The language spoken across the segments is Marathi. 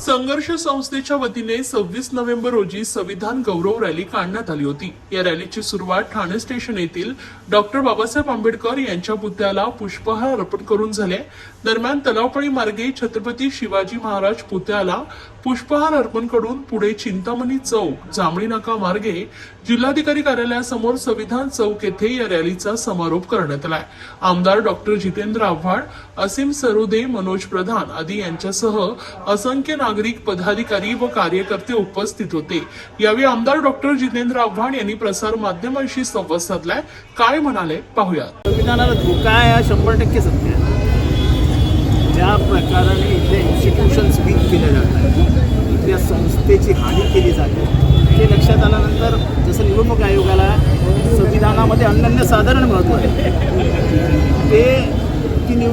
संघर्ष संस्थेच्या वतीने सव्वीस नोव्हेंबर रोजी संविधान गौरव रॅली काढण्यात आली होती. या रॅलीची सुरुवात ठाणे स्टेशन येथील डॉक्टर बाबासाहेब आंबेडकर यांच्या पुतळ्याला पुष्पहार अर्पण करून झाले. दरम्यान तलावपाळी मार्गे छत्रपती शिवाजी महाराज पुतळ्याला पुष्पहार अर्पण करून पुढे चिंतामणी चौक जांभळी नाका मार्गे जिल्हाधिकारी कार्यालयासमोर संविधान चौक येथे या रॅलीचा समारोप करण्यात आलाय. आमदार डॉक्टर जितेंद्र आव्हाड असीम सरोदे मनोज प्रधान आदी यांच्यासह असंख्य नागरिक पदाधिकारी व कार्यकर्ते उपस्थित होते. यावेळी आमदार डॉक्टर जितेंद्र आव्हाड यांनी प्रसार माध्यमांशी संवाद साधलाय. काय म्हणाले? पाहूया संविधानाला धोका आहे हा शंभर टक्के सत्य आहे. ज्या प्रकाराने इथल्या इन्स्टिट्यूशन्स वीक केल्या जातात इथल्या संस्थेची हानी केली जाते हे लक्षात आल्यानंतर जसं निवडणूक आयोगाला संविधानामध्ये अनन्य साधारण महत्त्व आहे.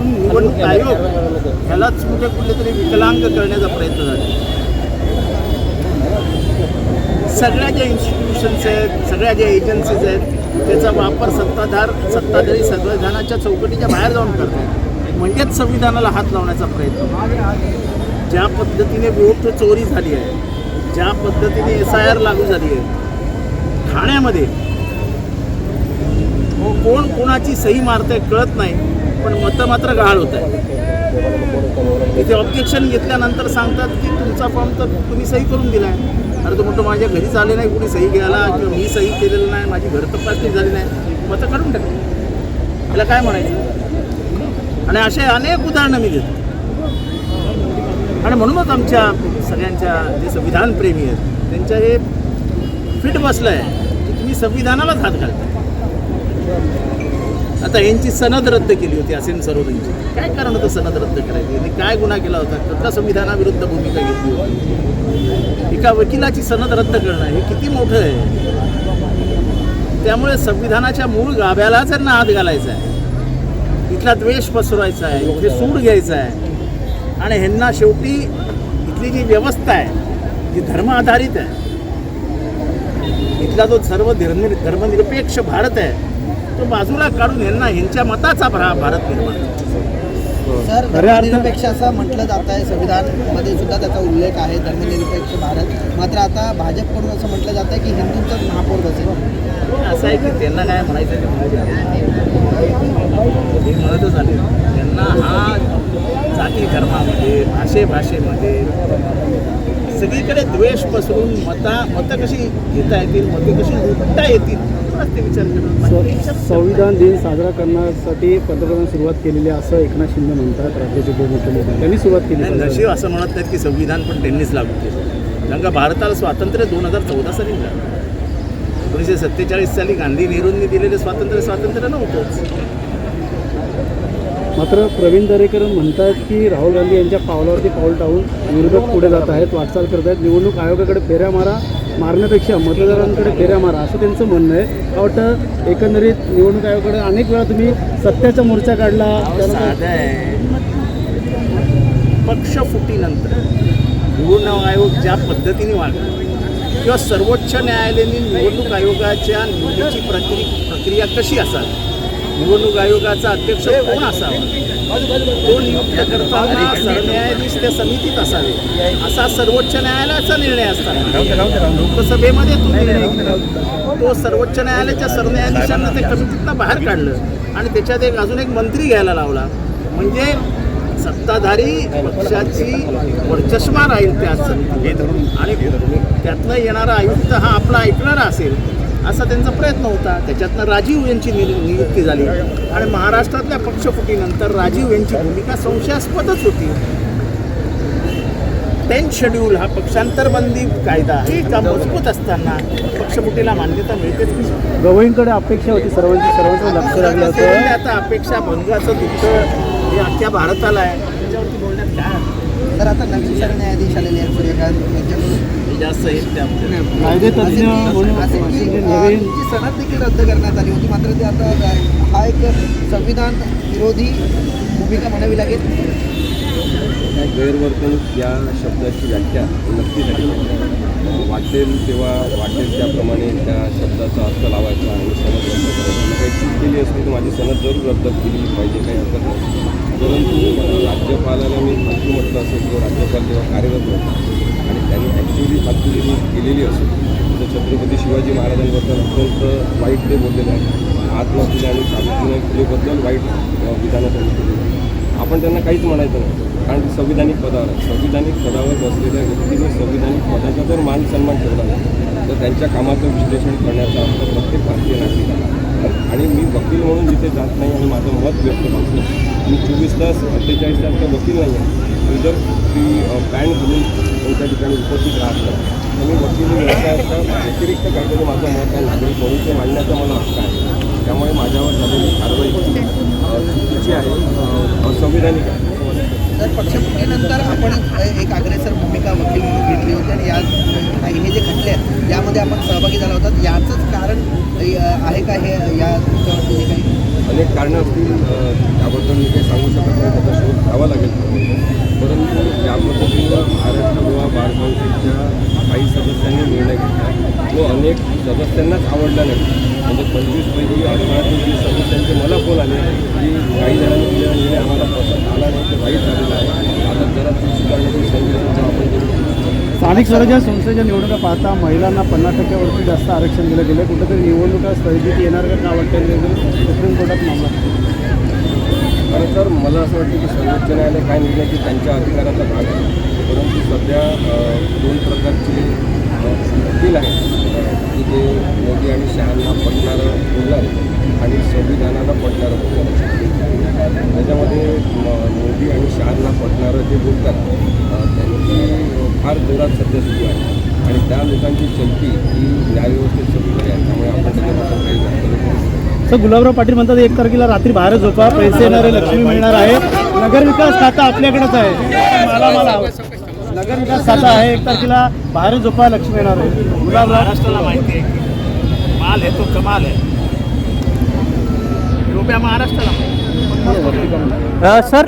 म्हणून निवडणूक आयोग ह्यालाच कुठे कुठेतरी विकलांग करण्याचा प्रयत्न झाला सगळ्या ज्या इन्स्टिट्यूशन्स आहेत सगळ्या ज्या एजन्सीज आहेत त्याचा वापर सत्ताधार सत्ताधारी संविधानाच्या चौकटीच्या बाहेर जाऊन करतात म्हणजेच संविधानाला हात लावण्याचा प्रयत्न. ज्या पद्धतीने वोट चोरी झाली आहे ज्या पद्धतीने एस आय आर लागू झाली आहे ठाण्यामध्ये कोण कोणाची सही मारते कळत नाही. पण मतं मात्र गहाळ होत आहे तिथे ऑब्जेक्शन घेतल्यानंतर सांगतात की तुमचा फॉर्म तर तुम्ही सही करून दिला आहे. अरे तो म्हणतो माझ्या घरीच आले नाही कुणी सही घ्यायला किंवा मी सही केलेलं नाही माझी घर तपासणी झाली नाही. मतं काढून टाकली त्याला काय म्हणायचं? आणि असे अनेक उदाहरणं मी देतो. आणि म्हणूनच आमच्या सगळ्यांच्या जे संविधानप्रेमी आहेत त्यांच्या हे फिट बसलं आहे की तुम्ही संविधानालाच हात घालताय. आता यांची सनद रद्द केली होती असेन सरोदींची काय कारण होतं सनद रद्द करायची? यांनी काय गुन्हा केला होता? कुठल्या संविधानाविरुद्ध भूमिका घेतली होती. एका वकिलाची सनद रद्द करणं हे किती मोठं आहे? त्यामुळे संविधानाच्या मूळ गाभ्याला यांना हात घालायचा आहे इथला द्वेष पसरवायचा आहे इथे सूड घ्यायचा आहे आणि ह्यांना शेवटी इथली जी व्यवस्था आहे जी धर्म आधारित आहे इथला जो सर्व धर्म धर्मनिरपेक्ष भारत आहे तो बाजूला काढून यांना ह्यांच्या मताचा भरा भारत निर्माण. सर धर्मनिरपेक्ष असं म्हटलं जात आहे संविधानमध्ये सुद्धा त्याचा उल्लेख आहे धर्मनिरपेक्ष भारत. मात्र आता भाजपकडून असं म्हटलं जात आहे की हिंदूंचाच महापौर बसेल. असं आहे की त्यांना काय म्हणायचं ते म्हणतच आले. त्यांना हा जाती धर्मामध्ये भाषे भाषेमध्ये सगळीकडे द्वेष पसरून मता मतं कशी घेता येतील मतं कशी लुटता येतील संविधान दिन साजरा करण्यासाठी पंतप्रधान सुरुवात केलेली आहे असं एकनाथ शिंदे म्हणतात राज्याचे उपमुख्यमंत्री. त्यांनी सुरुवात केली नशीब असं म्हणत नाहीत की संविधान पण त्यांनीच लागू केलं. कारण का भारताला स्वातंत्र्य दोन हजार चौदा साली मिळालं. एकोणीसशे सत्तेचाळीस साली गांधी नेहरूंनी दिलेलं स्वातंत्र्य स्वातंत्र्य नव्हतंच. मात्र प्रवीण दरेकर म्हणतात की राहुल गांधी यांच्या पावलावरती पाऊल टाकून विरोधक पुढे जात आहेत वाटचाल करत आहेत. निवडणूक आयोगाकडे फेऱ्या मारा मारण्यापेक्षा मतदारांकडे फेऱ्या मारा असं त्यांचं म्हणणं आहे. वाटतं एकंदरीत निवडणूक आयोगाकडे अनेक वेळा तुम्ही सत्याचा मोर्चा काढला. आहे. पक्षफुटीनंतर निवडणूक आयोग ज्या पद्धतीने वागला किंवा सर्वोच्च न्यायालयाने निवडणूक आयोगाच्या निवडीची प्रक्रिया प्रक्रिया कशी असावी? निवडणूक आयोगाचा अध्यक्ष कोण असावा? तो नियुक्त करताना सरन्यायाधीश त्या समितीत असावे? असा सर्वोच्च न्यायालयाचा निर्णय असताना. लोकसभेमध्ये तो निर्णय. तो सर्वोच्च न्यायालयाच्या सरन्यायाधीशांना त्या कमिटीतनं बाहेर काढलं आणि त्याच्यात एक अजून एक मंत्री घ्यायला लावला. म्हणजे सत्ताधारी पक्षाची वरचष्मा राहील त्या समितीत आणि त्यातनं येणारा आयुक्त हा आपला ऐकणारा असेल. असा त्यांचा प्रयत्न होता. त्याच्यातनं राजीव यांची नियुक्ती झाली. आणि महाराष्ट्रातल्या पक्षफुटीनंतर राजीव यांची भूमिका संशयास्पदच होती. टेन्थ शेड्यूल हा पक्षांतरबंदी कायदा हे का मजबूत असताना पक्षफुटीला मान्यता मिळतेच? गवईंकडे अपेक्षा होती सर्वांची सर्वांचं लक्ष लागलं होतं. आता अपेक्षा भंगाचं दुःख हे अख्ख्या भारताला आहे. त्याच्यावरती बोलण्यात काय? तर आता नवीन सरन्यायाधीश आलेले आहेत सूर्यकांत यांच्याकडून. जास्त हे म्हणजे अं, नवीन तुमची सनद देखील रद्द करण्यात आली होती मात्र ते आता हा एक संविधान विरोधी भूमिका म्हणावी लागेल. गैरवर्तणूक या शब्दाची व्याख्या नक्की झाली. वाटेल तेव्हा वाटेल त्याप्रमाणे त्या शब्दाचा अर्थ लावायचा आणि सनद रद्द करायची. काही चूक केली असली तर माझी सनद जरूर रद्द केली पाहिजे काही हरकत नाही. परंतु फालतू असेल किंवा राज्यपाल जेव्हा कार्यरत होते आणि त्यांनी ॲक्च्युली फालतूगिरी केलेली असेल तर छत्रपती शिवाजी महाराजांबद्दल अत्यंत वाईट ते बोललेले आहे महात्मा आणि सावित्रीबाई फुलेबद्दल वाईट विधानं त्यांनी आपण त्यांना काहीच म्हणायचं नाही कारण संविधानिक पदावर संविधानिक पदावर बसलेल्या व्यक्तीने संविधानिक पदाचा जर मान सन्मान ठेवला नाही तर त्यांच्या कामाचं विश्लेषण करण्याचा हक्क प्रत्येक भारतीय नागरिकाला आणि मी वकील म्हणून जिथे जात नाही आणि माझं मत व्यक्त करतो मी चोवीस तास अठ्ठेचाळीस तास तर वकील नाही आहे. मी जर ती बँड घालून कोणत्या ठिकाणी उपस्थित राहत नाही तर मी वकिली व्यवसायाच्या व्यतिरिक्त काहीतरी माझं मत आहे नागरिक म्हणून ते मांडण्याचा मला हक्क आहे. त्यामुळे माझ्यावर झालेली कारवाई चुकीची आहे असंविधानिक आहे. तर पक्षफुटीनंतर आपण एक अग्रेसर भूमिका वकील म्हणून घेतली होती आणि या हे जे घडले आहेत यामध्ये आपण सहभागी झाला होता याचंच कारण आहे का हे या तुमच्यावरती जे काही अनेक कारणं असतील त्याबद्दल मी काही सांगू शकत नाही त्याचा शोध घ्यावा लागेल. परंतु या पद्धतीनं महाराष्ट्र गोवा बार काउन्सिलच्या काही सदस्यांनी निर्णय घेतला. तो अनेक सदस्यांनाच आवडला नाही. म्हणजे पंचवीसपैकी ते वीस सदस्यांचे मला फोन आले की काही जणांनी दिलेला निर्णय आम्हाला पसंत आला नाही ते वाईट झालेला आहे. आता जरा ती सुधारण्याची संधी आपण स्थानिक स्वराज्य संस्थेच्या निवडणुका पाहता महिलांना पन्नास टक्क्यावरती जास्त आरक्षण दिलं गेलं. कुठंतरी निवडणुका स्थगित येणार का काय वाटतं सुप्रीम कोर्टात मामला. खरं तर मला असं वाटतं की सर्वोच्च न्यायालय काय निर्णय की त्यांच्या अधिकाराचा भाग आहे. परंतु सध्या दोन प्रकारची अ, वकील आहेत अ, की जे मोदी आणि शहांना पटणारं बोलणार आणि संविधानाला पटणारं बोलणार त्याच्यामध्ये म- मोदी आणि शहांना पटणारं जे बोलतात अ, त्यांची अ, फार जोरात सध्या सुरू आहे. आणि त्या लोकांची चलती ही न्यायव्यवस्थेत सगळीकडे आहे. त्यामुळे आपण त्याच्याबद्दल काही वक्तव्य करू शकत नाही. सर गुलाबराव पाटील म्हणतात एक तारखेला रात्री बाहेर झोपा पैसे येणारे लक्ष्मी मिळणार आहे. नगरविकास खातं आपल्याकडेच आहे. मला मला. नगरविकास खातं आहे एक तारखेला बाहेर झोपा लक्ष्मी येणार आहे. गुलाबराव? महाराष्ट्राला माहिती आहे की माल आहे तो कमाल आहे. रुपया महाराष्ट्राला सर